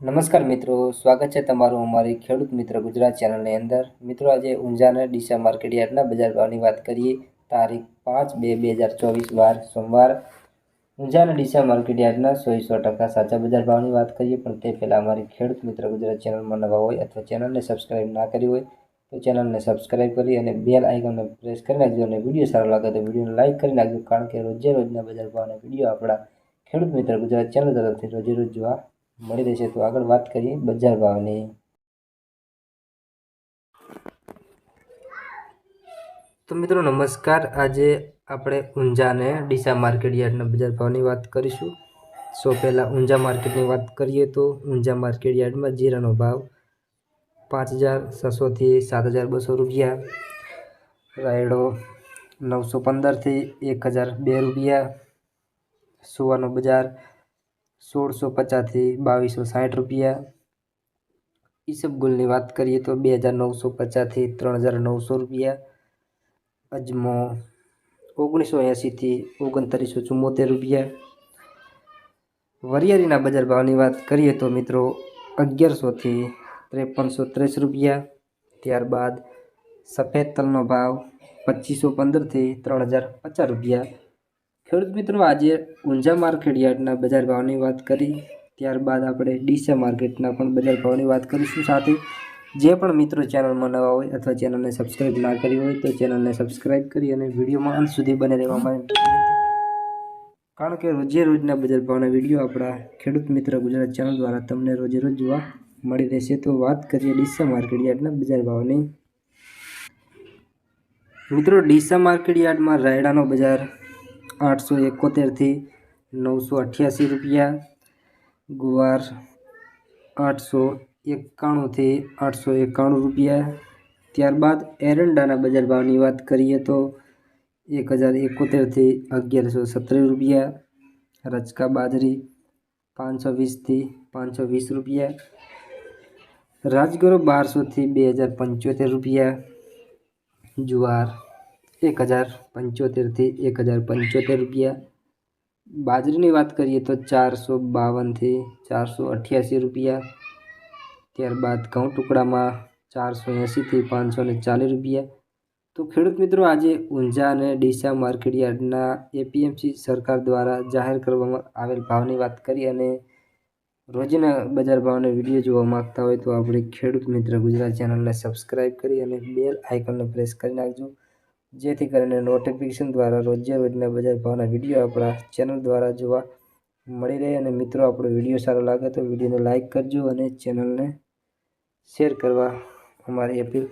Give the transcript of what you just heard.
નમસ્કાર મિત્રો, સ્વાગત છે તમારું અમારી ખેડૂત મિત્ર ગુજરાત ચેનલની અંદર. મિત્રો, આજે ઊંઝાના ડીસા માર્કેટ યાર્ડના બજાર ભાવની વાત કરીએ. તારીખ પાંચ બે બે હજાર ચોવીસ, વાર સોમવાર. ઊંઝાના ડીસા માર્કેટ યાર્ડના સો સો ટકા સાચા બજાર ભાવની વાત કરીએ, પણ તે પહેલાં અમારી ખેડૂત મિત્ર ગુજરાત ચેનલમાં નવા હોય અથવા ચેનલને સબસ્ક્રાઈબ ના કરી હોય, તો ચેનલને સબસ્ક્રાઈબ કરી અને બેલ આઇકનને પ્રેસ કરી નાખજો અને વીડિયો સારો લાગે તો વિડીયોને લાઇક કરી નાખજો, કારણ કે રોજે રોજના બજાર ભાવના વીડિયો આપણા ખેડૂત મિત્ર ગુજરાત ચેનલ તરફથી રોજે રોજ જોવા મળી રહેશે. તો આગળ વાત કરીએ બજાર ભાવની. તો મિત્રો નમસ્કાર. આજે આપણે ઊંઝાને ડીસા માર્કેટ યાર્ડના બજાર ભાવની વાત કરીશું. સો પહેલાં ઊંઝા માર્કેટની વાત કરીએ તો ઊંઝા માર્કેટ યાર્ડમાં જીરાનો ભાવ પાંચ હજાર છસોથી સાત હજાર બસો રૂપિયા. રાયડો નવસો પંદરથી એક હજાર બે રૂપિયા. સુવાનો બજાર સોળસો પચાસથી બાવીસો સાઠ રૂપિયા. ઈસબગુલની વાત કરીએ તો બે હજાર નવસો પચાસથી ત્રણ હજાર નવસો રૂપિયા. અજમો ઓગણીસો એંશીથી ઓગણત્રીસો ચુમ્મોતેર રૂપિયા. વરિયાળીના બજાર ભાવની વાત કરીએ તો મિત્રો અગિયારસોથી ત્રેપનસો ત્રીસ રૂપિયા. ત્યારબાદ સફેદ તલનો ભાવ પચીસો પંદરથી ત્રણ હજાર પચાસ રૂપિયા. ખેડૂત મિત્રો, આજે ઊંઝા માર્કેટ યાર્ડના બજાર ભાવની વાત કરી. ત્યારબાદ આપણે ડીસા માર્કેટના પણ બજાર ભાવની વાત કરીશું સાથે. જે પણ મિત્રો ચેનલમાં નવા હોય અથવા ચેનલને સબસ્ક્રાઈબ ના કરી હોય તો ચેનલને સબસ્ક્રાઈબ કરી અને વિડીયોમાં અંત સુધી બને રહેવા માટે કારણ કે રોજે રોજના બજાર ભાવના વીડિયો આપણા ખેડૂત મિત્ર ગુજરાત ચેનલ દ્વારા તમને રોજે રોજ જોવા મળી રહેશે. તો વાત કરીએ ડીસા માર્કેટ યાર્ડના બજાર ભાવની. મિત્રો, ડીસા માર્કેટ યાર્ડમાં રાયડાનો બજાર આઠસો એકોતેરથી નવસો અઠ્યાસી રૂપિયા ગુવાર આઠસો એકાણુંથી આઠસો એકાણું રૂપિયા ત્યારબાદ એરંડાના બજાર ભાવની વાત કરીએ તો એક હજાર એકોતેરથી અગિયારસો સત્તર રૂપિયા રચકા બાજરી પાંચસો વીસથી પાંચસો વીસ રૂપિયા રાજગરો બારસોથી બે હજાર પંચોતેર રૂપિયા જુવાર એક હજાર પંચોતેરથી એક હજાર પંચોતેર રૂપિયા. બાજરીની વાત કરીએ તો ચારસો બાવનથી ચારસો અઠ્યાસી રૂપિયા. ત્યારબાદ ઘઉં ટુકડામાં ચારસો એંસીથી પાંચસો ને ચાલીસ રૂપિયા. તો ખેડૂત મિત્રો, આજે ઊંઝા અને ડીસા માર્કેટ યાર્ડના એપીએમસી સરકાર દ્વારા જાહેર કરવામાં આવેલ ભાવની વાત કરી અને રોજના બજાર ભાવને વીડિયો જોવા માંગતા હોય તો આપણે ખેડૂત મિત્ર ગુજરાત ચેનલને સબસ્ક્રાઈબ કરી અને બેલ આઇકનને પ્રેસ કરી નાખજો. જેથી કરીને નોટિફિકેશન દ્વારા રોજે બજાર ભાવના વીડિયો આપણા ચેનલ દ્વારા જોવા મળી રહે અને મિત્રો, આપણો વીડિયો સારો લાગે તો વિડીયોને લાઇક કરજો અને ચેનલને શેર કરવા અમારી અપીલ